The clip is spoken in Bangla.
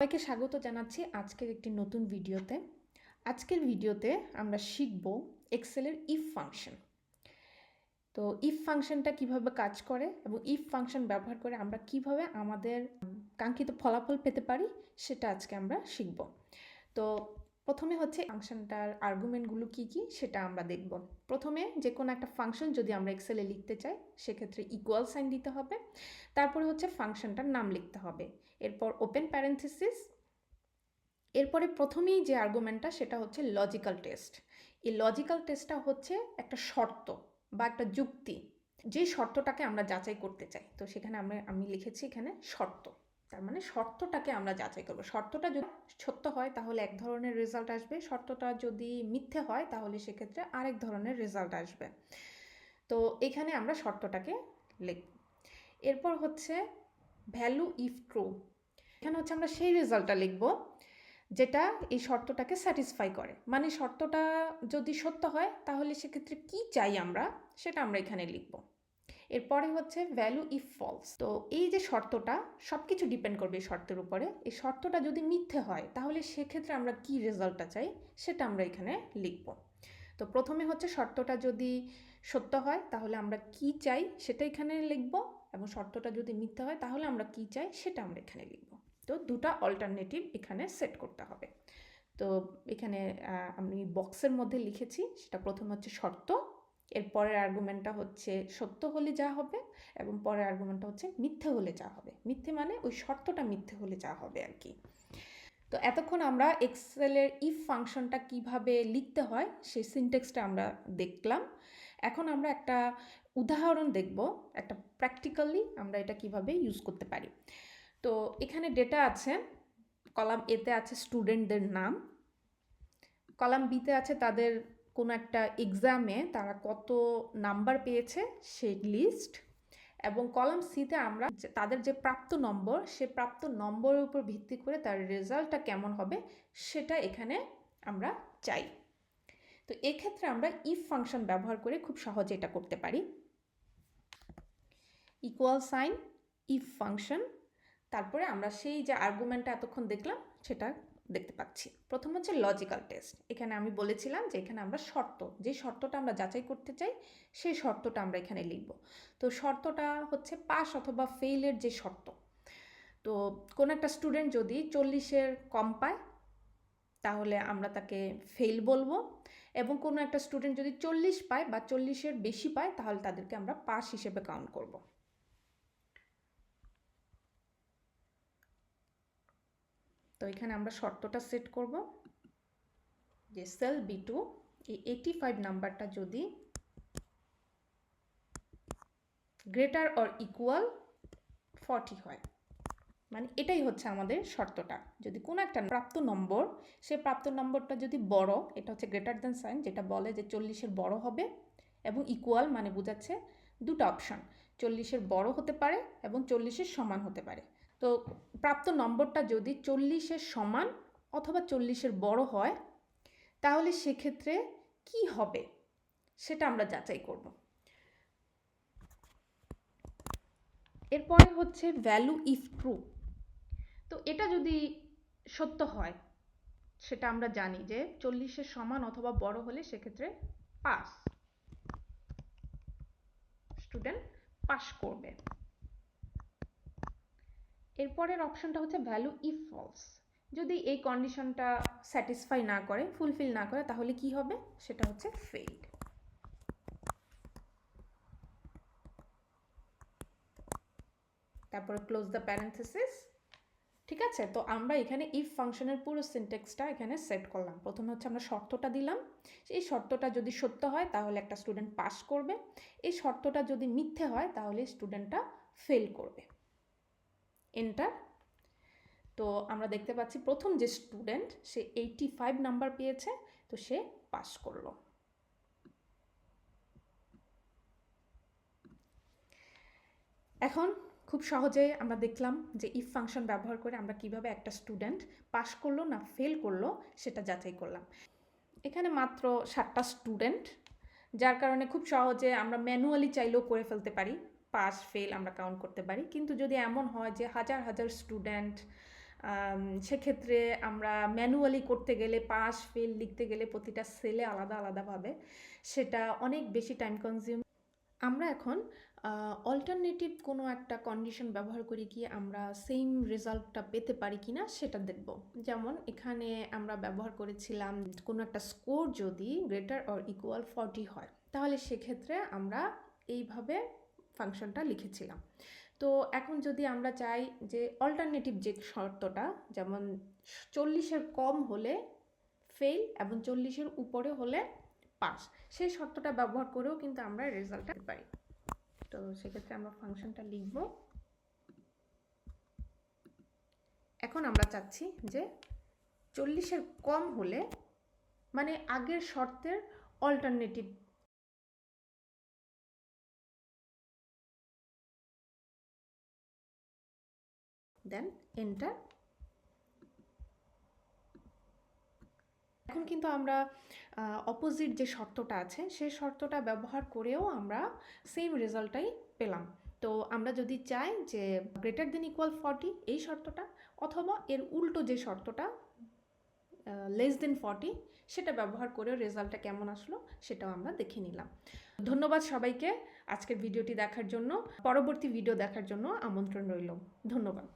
সবাইকে স্বাগত জানাচ্ছি আজকের একটি নতুন ভিডিওতে। আজকের ভিডিওতে আমরা শিখব এক্সেলের ইফ ফাংশন তো ইফ ফাংশনটা কীভাবে কাজ করে এবং ইফ ফাংশন ব্যবহার করে আমরা কীভাবে আমাদের কাঙ্ক্ষিত ফলাফল পেতে পারি, সেটা আজকে আমরা শিখব। তো প্রথমে হচ্ছে ফাংশনটার আর্গুমেন্টগুলো কি কি সেটা আমরা দেখব। প্রথমে যে কোনো একটা ফাংশন যদি আমরা এক্সেলে লিখতে চাই, সেক্ষেত্রে ইকুয়াল সাইন দিতে হবে। তারপরে হচ্ছে ফাংশনটার নাম লিখতে হবে। এরপর ওপেন প্যারেন্থেসিস এরপরে প্রথমেই যে আর্গুমেন্টটা সেটা হচ্ছে লজিক্যাল টেস্ট এই লজিক্যাল টেস্টটা হচ্ছে একটা শর্ত বা একটা যুক্তি। যে শর্তটাকে আমরা যাচাই করতে চাই। তো সেখানে আমরা, আমি লিখেছি এখানে শর্ত। তার মানে শর্তটাকে আমরা যাচাই করব। শর্তটা যদি সত্য হয়, তাহলে এক ধরনের রেজাল্ট আসবে। শর্তটা যদি মিথ্যে হয়, তাহলে সেক্ষেত্রে আরেক ধরনের রেজাল্ট আসবে। তো এখানে আমরা শর্তটাকে লিখব। এরপর হচ্ছে ভ্যালু ইফ ট্রু এখানে হচ্ছে আমরা সেই রেজাল্টটা লিখব, যেটা এই শর্তটাকে স্যাটিসফাই করে। মানে শর্তটা যদি সত্য হয়, তাহলে সেক্ষেত্রে কি চাই আমরা, সেটা আমরা এখানে লিখব। এরপরে হচ্ছে ভ্যালু ইফ ফলস তো এই যে শর্তটা সব কিছু ডিপেন্ড করবে এই শর্তের উপরে। এই শর্তটা যদি মিথ্যে হয়, তাহলে সেক্ষেত্রে আমরা কি রেজাল্টটা চাই, সেটা আমরা এখানে লিখব। তো প্রথমে হচ্ছে শর্তটা যদি সত্য হয়, তাহলে আমরা কি চাই, সেটা এখানে লিখব। এবং শর্তটা যদি মিথ্যা হয়, তাহলে আমরা কি চাই, সেটা আমরা এখানে লিখব। তো দুটা অল্টারনেটিভ এখানে সেট করতে হবে। তো এখানে আমি বক্সের মধ্যে লিখেছি, সেটা প্রথম হচ্ছে শর্ত এর পরের আর্গুমেন্টটা হচ্ছে সত্য হলে যা হবে এবং পরের আর্গুমেন্টটা হচ্ছে মিথ্যে হলে যা হবে। মিথ্যে মানে ওই শর্তটা মিথ্যে হলে যা হবে আর কি। তো এতক্ষণ আমরা এক্সেলের ইফ ফাংশনটা কীভাবে লিখতে হয় সেই সিনটেক্সটা আমরা দেখলাম। এখন আমরা একটা উদাহরণ দেখব, একটা প্র্যাকটিক্যালি আমরা এটা কীভাবে ইউজ করতে পারি। তো এখানে ডেটা আছে, কলাম এতে আছে স্টুডেন্টদের নাম, কলাম বিতে আছে তাদের কোনো একটা এক্সামে তারা কত নাম্বার পেয়েছে সেই লিস্ট এবং কলাম সিতে আমরা তাদের যে প্রাপ্ত নম্বর, সে প্রাপ্ত নম্বরের উপর ভিত্তি করে তার রেজাল্টটা কেমন হবে সেটা এখানে আমরা চাই। তো এক্ষেত্রে আমরা ইফ ফাংশন ব্যবহার করে খুব সহজে এটা করতে পারি। ইকুয়াল সাইন ইফ ফাংশন তারপরে আমরা সেই যে আর্গুমেন্টটা এতক্ষণ দেখলাম সেটা দেখতে পাচ্ছি। প্রথম হচ্ছে লজিক্যাল টেস্ট এখানে আমি বলেছিলাম যে এখানে আমরা শর্ত, যে শর্তটা আমরা যাচাই করতে চাই, সেই শর্তটা আমরা এখানে লিখব। তো শর্তটা হচ্ছে পাস অথবা ফেইলের যে শর্ত। তো কোনো একটা স্টুডেন্ট যদি চল্লিশের কম পায়, তাহলে আমরা তাকে ফেল বলব এবং কোনো একটা স্টুডেন্ট যদি চল্লিশ পায় বা চল্লিশের বেশি পায়, তাহলে তাদেরকে আমরা পাস হিসেবে কাউন্ট করব। তো এখানে আমরা শর্তটা সেট করব যে সেল বি টু এই এইটি ফাইভ নাম্বারটা যদি গ্রেটার অর ইকুয়াল ফর্টি হয়। মানে এটাই হচ্ছে আমাদের শর্তটা। যদি কোনো একটা প্রাপ্ত নম্বর, সে প্রাপ্ত নম্বরটা যদি বড়, এটা হচ্ছে গ্রেটার দ্যান সাইন যেটা বলে যে চল্লিশের বড় হবে এবং ইকুয়াল মানে বোঝাচ্ছে দুটো অপশন চল্লিশের বড় হতে পারে এবং চল্লিশের সমান হতে পারে। তো প্রাপ্ত নম্বরটা যদি চল্লিশের সমান অথবা চল্লিশের বড় হয়, তাহলে সেক্ষেত্রে কি হবে? সেটা আমরা যাচাই করব। এরপরে হচ্ছে ভ্যালু ইফ ট্রু তো এটা যদি সত্য হয়, সেটা আমরা জানি যে চল্লিশের সমান অথবা বড় হলে সেক্ষেত্রে পাস স্টুডেন্ট পাস করবে। এরপরের অপশনটা হচ্ছে ভ্যালু ইফ ফলস যদি এই কন্ডিশনটা স্যাটিসফাই না করে ফুলফিল না করে, তাহলে কি হবে? সেটা হচ্ছে ফেইড তারপরে ক্লোজ দ্য প্যারেন্থেসিস ঠিক আছে? তো আমরা এখানে ইফ ফাংশনের পুরো সিনটেক্সটা এখানে সেট করলাম। প্রথমে হচ্ছে আমরা শর্তটা দিলাম। এই শর্তটা যদি সত্য হয়, তাহলে একটা স্টুডেন্ট পাস করবে। এই শর্তটা যদি মিথ্যে হয়, তাহলে স্টুডেন্টটা ফেল করবে। এন্টার তো আমরা দেখতে পাচ্ছি প্রথম যে স্টুডেন্ট সে এইটি ফাইভ নাম্বার পেয়েছে, তো সে পাস করল। এখন খুব সহজে আমরা দেখলাম যে ইফ ফাংশন ব্যবহার করে আমরা কীভাবে একটা স্টুডেন্ট পাস করল না ফেল করল, সেটা যাচাই করলাম। এখানে মাত্র সাতটা স্টুডেন্ট যার কারণে খুব সহজে আমরা ম্যানুয়ালি চাইলেও করে ফেলতে পারি। পাস ফেল আমরা কাউন্ট করতে পারি। কিন্তু যদি এমন হয় যে হাজার হাজার স্টুডেন্ট সেক্ষেত্রে আমরা ম্যানুয়ালি করতে গেলে পাস ফেল লিখতে গেলে প্রতিটা সেলে আলাদা আলাদাভাবে সেটা অনেক বেশি টাইম কনজিউম আমরা এখন অল্টারনেটিভ কোনো একটা কন্ডিশন ব্যবহার করে কি আমরা সেম রেজাল্টটা পেতে পারি কি না সেটা দেখব। যেমন এখানে আমরা ব্যবহার করেছিলাম কোনো একটা স্কোর যদি গ্রেটার অর ইকুয়াল ফর্টি হয়, তাহলে সেক্ষেত্রে আমরা এইভাবে ফাংশনটা লিখেছিলাম। তো এখন যদি আমরা চাই যে অল্টারনেটিভ যে শর্তটা, যেমন চল্লিশের কম হলে ফেল এবং চল্লিশের উপরে হলে পাস সেই শর্তটা ব্যবহার করেও কিন্তু আমরা রেজাল্টটা পারি। তো সেক্ষেত্রে আমরা ফাংশনটা লিখব। এখন আমরা চাচ্ছি যে চল্লিশের কম হলে মানে আগের শর্তের অল্টারনেটিভ দেন এন্টার এখন কিন্তু আমরা অপোজিট যে শর্তটা আছে সেই শর্তটা ব্যবহার করেও আমরা সেম রেজাল্টটাই পেলাম। তো আমরা যদি চাই যে গ্রেটার দেন ইকুয়াল ফর্টি এই শর্তটা, অথবা এর উল্টো যে শর্তটা লেস দেন ফর্টি সেটা ব্যবহার করেও রেজাল্টটা কেমন আসলো, সেটাও আমরা দেখে নিলাম। ধন্যবাদ সবাইকে আজকের ভিডিওটি দেখার জন্য। পরবর্তী ভিডিও দেখার জন্য আমন্ত্রণ রইল। ধন্যবাদ।